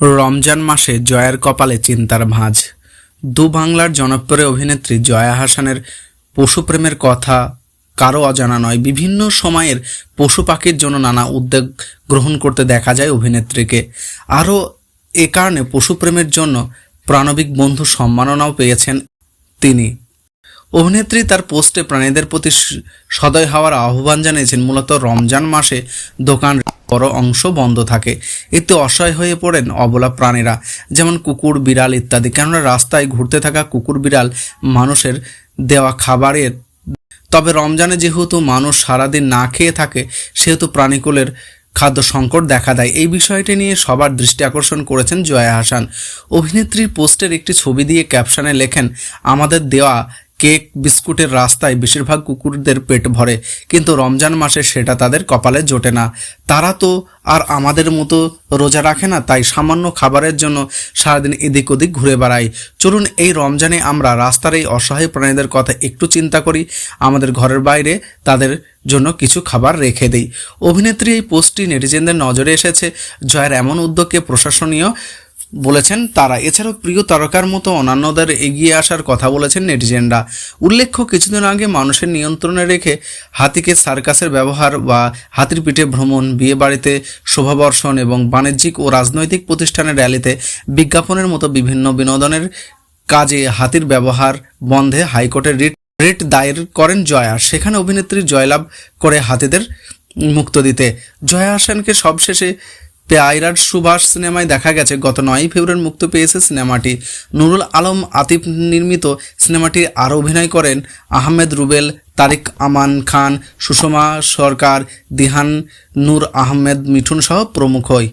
রমজান মাসে জয়ার কপালে চিন্তার ভাঁজ। দু বাংলার জনপ্রিয় অভিনেত্রী জয়া হাসানের পশুপ্রেমের কথা কারও অজানা নয়। বিভিন্ন সময়ের পশু পাখির জন্য নানা উদ্যোগ গ্রহণ করতে দেখা যায় অভিনেত্রীকে। আরও এ কারণে পশুপ্রেমের জন্য প্রাণবিক বন্ধু সম্মাননাও পেয়েছেন তিনি। অভিনেত্রী তার পোস্টে প্রাণীদের প্রতি সদয় হওয়ার আহ্বান জানিয়েছেন। মূলত রমজান মাসে দোকান বড় অংশ বন্ধ থাকে। এতে অসহায় হয়ে পড়েন অবলা প্রাণীরা, যেমন কুকুর, বিড়াল ইত্যাদি। কেননা রাস্তায় ঘুরতে থাকা কুকুর, বিড়াল মানুষের দেওয়া খাবারের তবে রমজানে যেহেতু মানুষ সারাদিন না খেয়ে থাকে, সেহেতু প্রাণীকুলের খাদ্য সংকট দেখা দেয়। এই বিষয়টি নিয়ে সবার দৃষ্টি আকর্ষণ করেছেন জয়া হাসান। অভিনেত্রীর পোস্টের একটি ছবি দিয়ে ক্যাপশনে লেখেন, আমাদের দেওয়া কেক, বিস্কুটের রাস্তায় বেশিরভাগ কুকুরদের পেট ভরে, কিন্তু রমজান মাসে সেটা তাদের কপালে জোটে না। তারা তো আর আমাদের মতো রোজা রাখে না, তাই সামান্য খাবারের জন্য সারাদিন এদিক ওদিক ঘুরে বেড়াই। চলুন এই রমজানে আমরা রাস্তার এই অসহায় প্রাণীদের কথা একটু চিন্তা করি, আমাদের ঘরের বাইরে তাদের জন্য কিছু খাবার রেখে দেই। অভিনেত্রী এই পোস্টটি নেটিজেনদের নজরে এসেছে, জয়ের এমন উদ্যোগকে প্রশাসনীয় বলেছেন তারা। এছাড়াও প্রিয় তারকার মতো অন্যান্যদের এগিয়ে আসার কথা বলেছেন নেটিজেনরা। উল্লেখ্য, কিছুদিন আগে মানুষের নিয়ন্ত্রণে রেখে হাতিকে সার্কাসের ব্যবহার বা হাতির পিঠে ভ্রমণ, বিয়েবাড়িতে শোভাবর্ষণ এবং বাণিজ্যিক ও রাজনৈতিক প্রতিষ্ঠানের র্যালিতে বিজ্ঞাপনের মতো বিভিন্ন বিনোদনের কাজে হাতির ব্যবহার বন্ধে হাইকোর্টের রিট রিট দায়ের করেন জয়া। সেখানে অভিনেত্রী জয়লাভ করে হাতিদের মুক্ত দিতে। জয়া হাসানকে সবশেষে পেয়াইরার সুভাষ সিনেমায় দেখা গেছে। গত নয় ফেব্রুয়ারি মুক্তি পেয়েছে সিনেমাটি। নুরুল আলম, আতিফ নির্মিত সিনেমাটি আরও অভিনয় করেন আহমেদ রুবেল, তারিক আমান খান, সুষমা সরকার, দিহান নূর আহমেদ, মিঠুন সহ প্রমুখই